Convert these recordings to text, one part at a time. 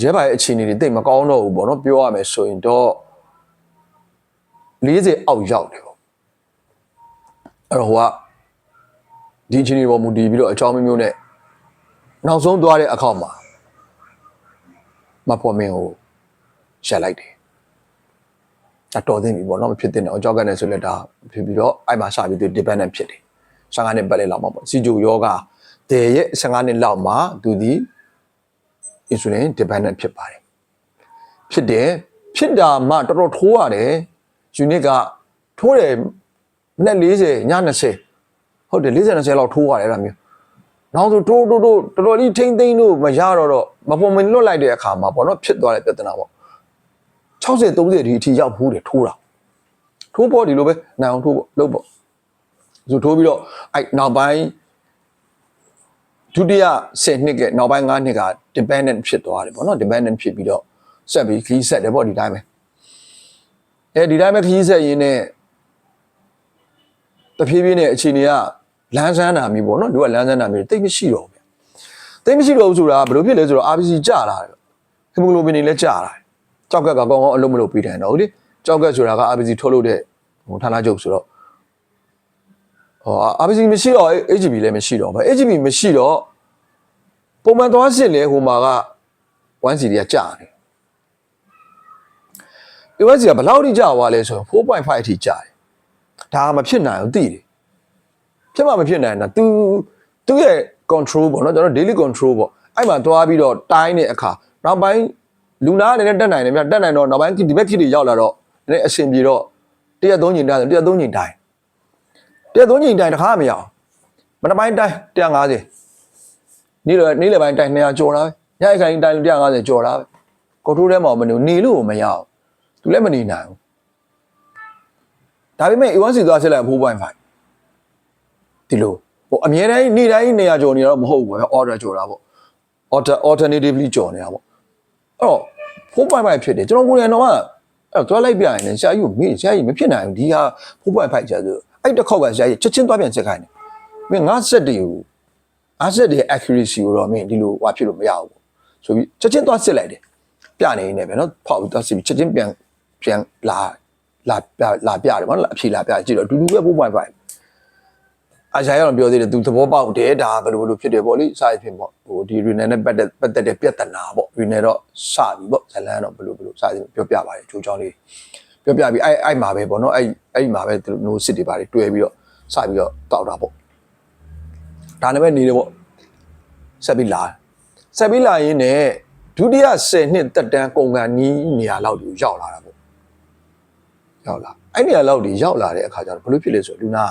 ဂျဲဘာရဲ့အခြေအနေတွေတိတ်မကောင်းတော့ဘူးပေါ့နော်ပြောရမယ်ဆိုရင်တော့40အောက်ရောက်တယ်ပေါ့အဲ့တော့ဟိုကဒီအခြေအနေပေါ်မူတည်ပြီးတော့အကြောင်းမျိုးမျိုးနဲ့နောက်ဆုံးသွားတဲ့အခါမှာမဖော်မင်းကိုရှက်လိုက်တယ်ဒါတော်သိပြီပေါ့နော်မဖြစ်တဲ့တော့အကြောက်ကနေဆိုလက်ဒါဖြစ်ပြီးတော့အဲ့မှာစပြီးသူ dependent ဖြစ်တယ်15နှစ်ပတ်လေလောက်မှာပေါ့စီဂျိုယောဂတဲ့ရဲ့15နှစ်လောက်မှာသူဒီ insulin dependent ဖြစ်ပါတယ်ဖြစ်တယ်ဖြစ်တာမှတော်တော်ထိုးရတယ် unit ကထိုးတယ်မနေ့40ည20ဟုတ်တယ်40 20လောက်ထိုးရတယ်အဲ့ဒါမျိုးနောက်ဆိုတိုးတိုးတိုးတော်တော်လေးထိမ့်သိမ့်လို့မရတော့တော့မပုံမလွတ်လိုက်တဲ့အခါမှာပေါ့နော်ဖြစ်သွားတဲ့ပြဿနာပေါ့60 30ဒီအထိရောက်ဘူးတယ်ထိုးတာထိုးပေါ်ဒီလိုပဲနိုင်အောင်ထိုးပေါ့လုပ်ပေါ့ဆိုထိုးပြီးတော့အဲ့နောက်ပိုင်း ဒုတိယ10နှစ်ကနောက်ပိုင်း9နှစ်က dependent ဖြစ်သွားတယ်ပေါ့နော် dependent ဖြစ်ပြီးတော့ဆက်ပြီးခီးဆက်တယ်ပေါ့ဒီတိုင်းပဲအဲဒီတိုင်းပဲခီးဆက်ရင်းနဲ့တဖြည်းဖြည်းနဲ့အခြေအနေကလန်းဆန်းတာမျိုးပေါ့နော်လူကလန်းဆန်းတာမျိုးတိတ်မရှိတော့ဘူးဗျတိတ်မရှိတော့ဘူးဆိုတာဘယ်လိုဖြစ်လဲဆိုတော့ RBC ကျလာတယ်ဟီမိုဂလိုဘင်တွေလည်းကျလာတယ်ကြောက်ကက်ကကောင်းကောင်းအလုပ်မလုပ်ပြီးတယ်တော့ဟုတ်လေကြောက်ကက်ဆိုတာက RBC ထုတ်လုပ်တဲ့ဟိုဌာနချုပ်ဆိုတော့ ဟော RBC မရှိတော့ HGB လည်းမရှိတော့ဘာ HGB မရှိတော့ပုံမှန်သွားစစ်လဲဟိုမှာက 1C တွေကကြာတယ် US ကဘယ်လောက်ထိကြာသွားလဲဆိုတော့4.5အထိကြာတယ်ဒါကမဖြစ်နိုင်ဘူးသိတယ်ဖြစ်မှမဖြစ်နိုင်တာ तू သူ့ရဲ့ control ပေါ့နော်ကျွန်တော် daily control ပေါ့အဲ့မှာသွားပြီးတော့တိုင်းတဲ့အခါနောက်ပိုင်းလူနာအနေနဲ့တက်နိုင်တယ်ဗျတက်နိုင်တော့နောက်ပိုင်းဒီဘက်ခစ်တွေရောက်လာတော့နည်းအဆင်ပြေတော့တရက်သုံးညင်တိုင်းတရက်သုံးညင်တိုင်း တရက်သုံးညင်တိုင်းတစ်ခါမရအောင်မနက်ပိုင်းတိုင်း150နေ့လယ်နေ့လယ်ပိုင်းတိုင်း200ကျော်တာပဲညအိုက်ခိုင်တိုင်း150ကျော်တာပဲ control ထဲမှာမနေဘူးနေလို့မရအောင်သူလည်းမနေနိုင်ဘူးဒါပေမဲ့ A1C သွားဆက်လိုက်4.5ဒီလိုဟိုအမြဲတမ်းနေ့တိုင်းနေရာကြော်နေတော့မဟုတ်ဘူးပဲ order ကြော်တာပေါ့ alter alternatively ကြော်နေတာပေါ့အဲ့တော့4.5ဖြစ်တယ်ကျွန်တော်ကိုယ်တိုင်တော့အဲ့တော့လိုက်ပြရင်လည်းဆရာကြီးကိုမေးဆရာကြီးမဖြစ်နိုင်ဘူးဒီဟာ4.5ကျဆို အဲ့တစ်ခေါက်ကဆရာကြီးချက်ချင်းသွားပြန်ချက်ခိုင်းတယ်မင်းငါဆက်တည်းကိုငါဆက်တည်း accuracy ကိုတော့မင်းဒီလိုဟွာဖြစ်လို့မရဘူးပေါ့ဆိုပြီးချက်ချင်းသွားစစ်လိုက်တယ်ပြနေနေပဲနော်ဖောက်ပြီးသွားစစ်ပြီးချက်ချင်းပြန်ပြန်လာလာပြလာပြတယ်ပေါ့နော်အဖြေလာပြကြည့်တော့အတူတူပဲ4.5အာရှာရအောင်ပြောသေးတယ်သူသဘောပေါက်တယ်ဒါဘယ်လိုဘယ်လိုဖြစ်တယ်ပေါ့လေစရဖြစ်ပေါ့ဟိုဒီ renal နဲ့ပတ်သက်ပတ်သက်တဲ့ပြဿနာပေါ့ renal တော့စပြီပေါ့ဇလန်းတော့ဘယ်လိုဘယ်လိုစရပြောပြပါတယ်အချိုးချောင်းလေး ပြောပြပြီးအဲ့အဲ့မှာပဲပေါ့နော်အဲ့အဲ့မှာပဲသူနိုးစစ်တွေပါတယ်တွဲပြီးတော့စပြီးတော့တောက်တာပေါ့ဒါနဲ့ပဲနေတယ်ပေါ့ဆက်ပြီးလာဆက်ပြီးလာရင်းနဲ့ဒုတိယ10နှစ်တက်တန်းကုန်ကန်နီးနေရာလောက်ကိုရောက်လာတာပေါ့ရောက်လာအဲ့နေရာလောက်ဒီရောက်လာတဲ့အခါကျတော့ဘယ်လိုဖြစ်လဲဆိုတော့လူနာက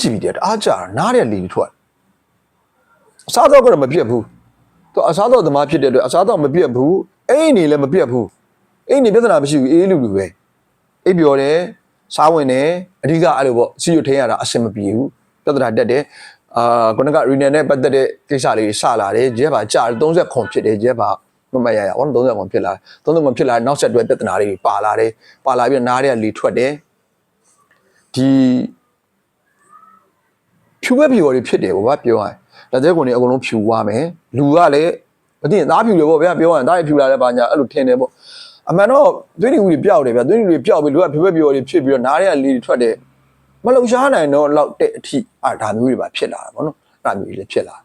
HB တဲ့တအားကြာတာနားတဲ့လေတွေထွက်အစားတော့ကတော့မပြတ်ဘူးသူအစားတော့သမားဖြစ်တဲ့အတွက်အစားတော့မပြတ်ဘူးအိမ်နေလည်းမပြတ်ဘူး အိမ်နေပြဿနာမရှိဘူးအေးလူလူပဲအိပ်ပျော်တယ်စားဝင်တယ်အဓိကအဲ့လိုပေါ့စီရထိန်ရတာအဆင်မပြေဘူးပြဿနာတက်တယ်အာခုနက renal နဲ့ပတ်သက်တဲ့ကိစ္စလေးစလာတယ်ဂျက်ပါကြာ30ခွန်ဖြစ်တယ်ဂျက်ပါမမရရအောင်30ခွန်ဖြစ်လာ30ခွန်ဖြစ်လာနောက်ဆက်တွဲပြဿနာတွေပါလာတယ်ပါလာပြီးတော့နားတွေကလေထွက်တယ်ဒီဖြူပဲဖြူတော်တွေဖြစ်တယ်ဘောကပြောရရင်လက်သေးကုန်တွေအကုန်လုံးဖြူသွားမယ်လူကလည်းမသိရင်သားဖြူလေပေါ့ဗျာပြောရရင်သားရဖြူလာတဲ့ဘာညာအဲ့လိုထင်တယ်ပေါ့ အမှန်တော့သွေးတွေဦးတွေပျောက်တယ်ဗျာသွေးတွေပျောက်ပြီးလူကဖြူပဲဖြူတော်တွေဖြစ်ပြီးတော့နားတွေကလေတွေထွက်တယ်မလုံရှားနိုင်တော့လောက်တဲ့အထိအာဒါမျိုးတွေပါဖြစ်လာတာပေါ့နော်အဲ့ဒါမျိုးတွေလည်းဖြစ်လာ